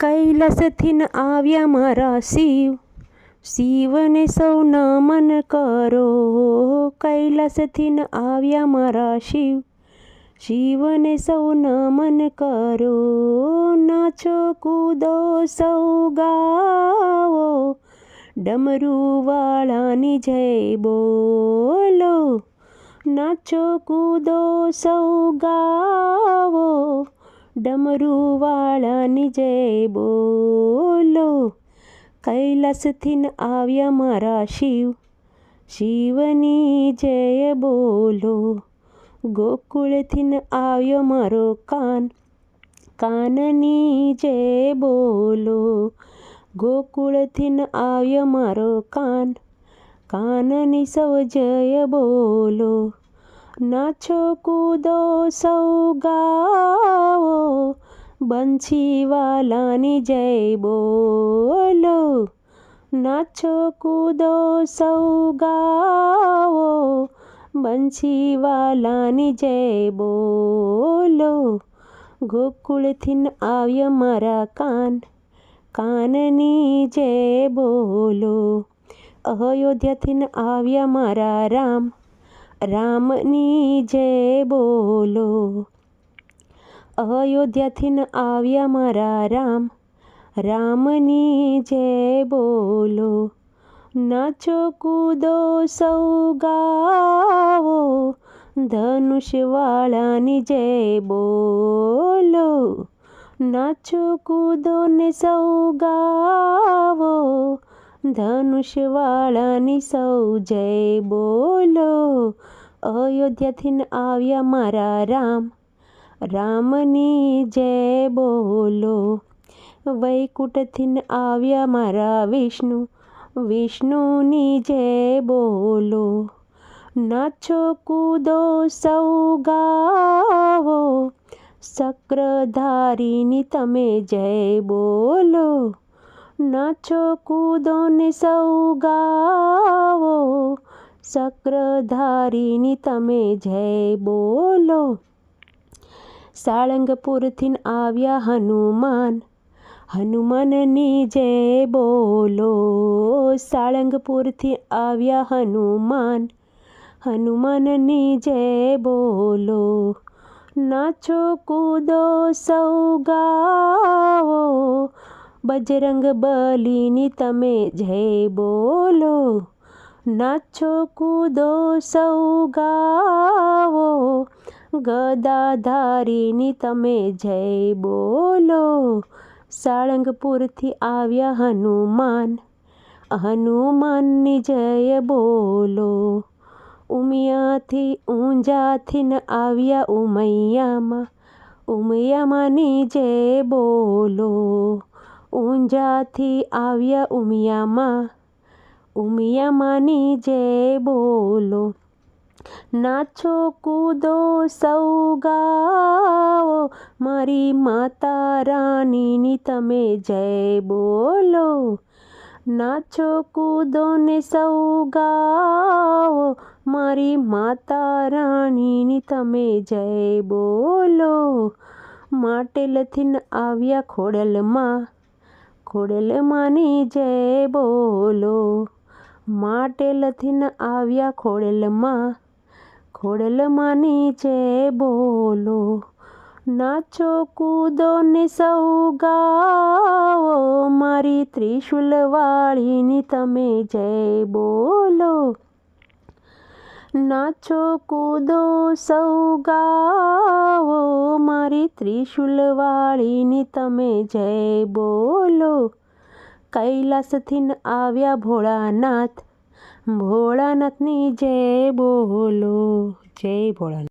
કૈલાસથી ન આવ્યા મારા શિવ. શિવને સૌ નમન કરો, કૈલાસથી ન આવ્યા મારા શિવ. શિવને સૌ નમન કરો, નાચો, કૂદો, સૌ ગાવો ડમરુવાળાની જય બોલો, નાચો, કૂદો, સૌ ગાવો ડમરુવાળાની જય બોલો કૈલાસથી આવ્યા મારા શિવ. શિવની જય બોલો ગોકુળથી આવ્યો મારો કાન. કાનની જય બોલો ગોકુળથી આવ્યો મારો કાન. કાનની સૌ જય બોલો, નાચો કૂદો સૌ ગાવો બંસીવાલાની જય બોલો. નાચો કૂદો સૌ ગાઓ. બંછીવાલાની જય બોલો. ગોકુળથી ન આવ્યો મારા કાન, કાનની જય બોલો. અયોધ્યાથી આવ્યા મારા રામ, રામની જય બોલો. અયોધ્યાથી ન આવ્યા મારા રામ. રામની જય બોલો, નાચો કૂદો સૌ ગાવો. ધનુષવાળાની જય બોલો, નાચો કૂદો ને સૌ ગાવો. ધનુષવાળાની સૌ જય બોલો, અયોધ્યાથી આવ્યા મારા રામ. રામની જય બોલો વૈકુંઠથી આવ્યા મારા વિષ્ણુ, વિષ્ણુની જય બોલો, નાચો કૂદો સૌ ગાવો ચક્રધારીની તમે જય બોલો, નાચો કૂદો ને સૌ ગાવો ચક્રધારીની તમે જય બોલો સાળંગપુરથી આવ્યા હનુમાન. હનુમાનની જય બોલો, સાળંગપુરથી આવ્યા હનુમાન. હનુમાનની જય બોલો, નાચો કૂદો સૌ ગાઓ. બજરંગ બલીની તમે જય બોલો, નાચો કૂદો સૌ ગાવો ગદાધારીની તમે જય બોલો. સાળંગપુરથી આવ્યા હનુમાન. હનુમાનની જય બોલો. ઉમિયાથી ઊંઝાથી ન આવ્યા ઉમૈયામાં. ઉમિયામાંની જય બોલો. ઊંઝાથી આવ્યા ઉમિયામાં. ઉમિયામાંની જય બોલો. નાચો કૂદો, સૌ ગાઓ. મારી માતા રાણીની તમે જય બોલો. નાચો કૂદો ને સૌ ગાઓ. મારી માતા રાણીની તમે જય બોલો. માટેલથીન આવ્યા ખોડલમાં, ખોડલમાંની જય બોલો. માટેલથીન આવ્યા ખોડલમાં ખોડલમાંની જય બોલો, નાચો કૂદો ને સૌ ગાઓ, મારી ત્રિશુલવાળીની તમે જય બોલો. નાચો કૂદો સૌ ગાઓ, મારી ત્રિશુલવાળીની તમે જય બોલો. કૈલાસથી આવ્યા ભોળાનાથ ભોળાનાથની જય બોલો જય ભોળાનાથ